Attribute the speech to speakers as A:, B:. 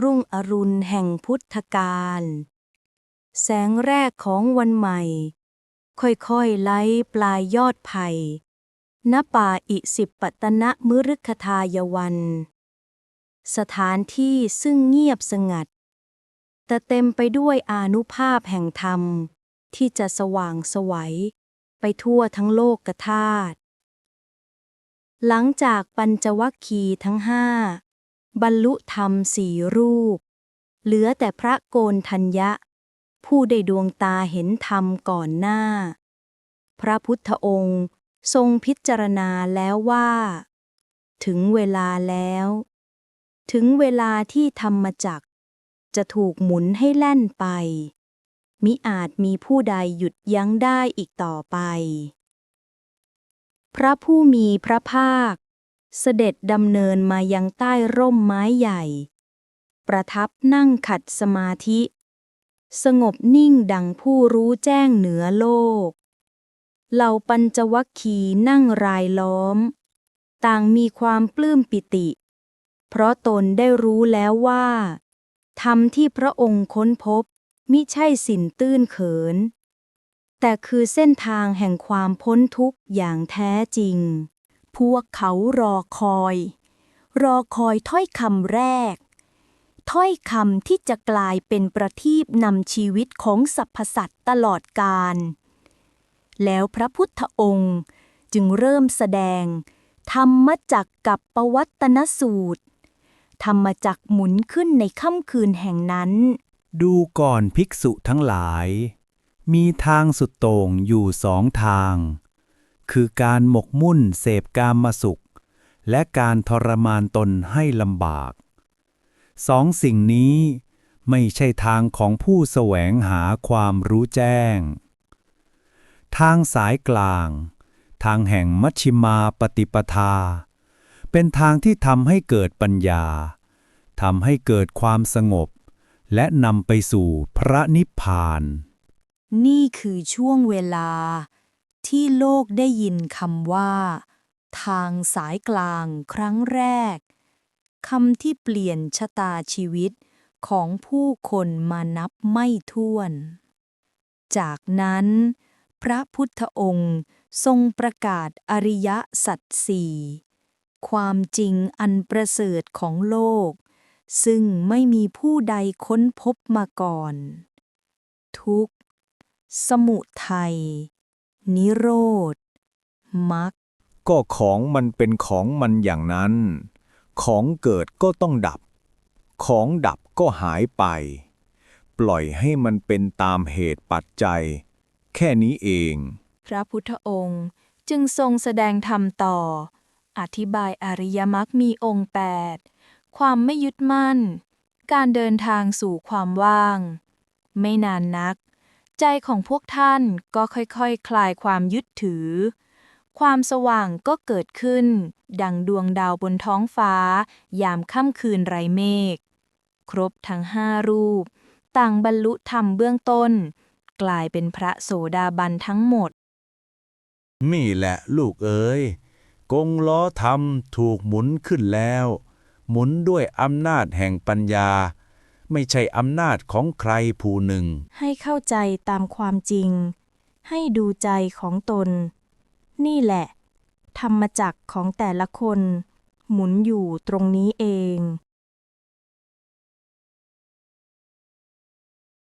A: รุ่งอรุณแห่งพุทธกาล แสงแรกของวันใหม่ ค่อยๆไล่ปลายยอดไผ่ณป่าอิสิปตนะมฤคทายวัน สถานที่ซึ่งเงียบสงัด แต่เต็มไปด้วยอานุภาพแห่งธรรม ที่จะสว่างสวัย ไปทั่วทั้งโลกธาตุหลังจากปัญจวัคคีย์ทั้งห้า บรรลุธรรมสี่รูป เหลือแต่พระโกนทัญญะ ผู้ได้ดวงตาเห็นธรรมก่อนหน้า พระพุทธองค์ทรงพิจารณาแล้วว่า ถึงเวลาแล้ว ถึงเวลาที่ธรรมจักจะถูกหมุนให้แล่นไป มิอาจมีผู้ใดหยุดยั้งได้อีกต่อไป พระผู้มีพระภาค เสด็จดำเนินมายังใต้ร่มไม้ใหญ่ ประทับนั่งขัดสมาธิ สงบนิ่งดังผู้รู้แจ้งเหนือโลก เหล่าปัญจวัคคีย์นั่งรายล้อม ต่างมีความปลื้มปิติ เพราะตนได้รู้แล้วว่าธรรมที่พระองค์ค้นพบมิใช่สินตื้นเขิน แต่คือเส้นทางแห่งความพ้นทุกข์อย่างแท้จริง
B: พวกเขารอคอย รอคอยถ้อยคำแรก ถ้อยคำที่จะกลายเป็นประทีปนำชีวิตของสรรพสัตว์ตลอดกาลแล้วพระพุทธองค์จึงเริ่มแสดง ธรรมจักรกับปวัตนสูตร ธรรมจักรหมุนขึ้นในค่ำคืนแห่งนั้น
C: ดูก่อนภิกษุทั้งหลาย มีทางสุดโต่งอยู่สองทาง คือการหมกมุ่นเสพกามมาสุข และการทรมานตนให้ลำบาก สองสิ่งนี้ไม่ใช่ทางของผู้แสวงหาความรู้แจ้ง ทางสายกลาง ทางแห่งมัชชิมาปฏิปทา เป็นทางที่ทำให้เกิดปัญญาทำให้เกิดความสงบ และนำไปสู่พระนิพพาน
B: นี่คือช่วงเวลา ที่โลกได้ยินคำว่า ทางสายกลางครั้งแรกคำที่เปลี่ยนชะตาชีวิตของผู้คนมานับไม่ถ้วน จากนั้น พระพุทธองค์ทรงประกาศอริยสัจสี่ความจริงอันประเสริฐของโลก ซึ่งไม่มีผู้ใดค้นพบมาก่อน ทุกสมุทัย นิโรธมรรค
D: ก็ของมันเป็นของมันอย่างนั้น ของเกิดก็ต้องดับ ของดับก็หายไป ปล่อยให้มันเป็นตามเหตุปัจจัย แค่นี้เอง
B: พระพุทธองค์จึงทรงแสดงธรรมต่อ อธิบายอริยมรรคมีองค์แปดความไม่ยึดมั่น การเดินทางสู่ความว่าง ไม่นานนัก ใจของพวกท่านก็ค่อยๆคคลายความยึดถือ ความสว่างก็เกิดขึ้น ดังดวงดาวบนท้องฟ้า ยามค่ำคืนไรเมฆ ครบทั้งห้ารูป ต่างบรรลุธรรมเบื้องต้น กลายเป็นพระโสดาบันทั้งหมด
E: นี่แหละลูกเอ๋ยกงล้อธรรมถูกหมุนขึ้นแล้ว หมุนด้วยอำนาจแห่งปัญญา ไม่ใช่อำนาจของใครผู้หนึ่ง
A: ให้เข้าใจตามความจริง ให้ดูใจของตน นี่แหละ ธรรมจักรของแต่ละคน หมุนอยู่ตรงนี้เอง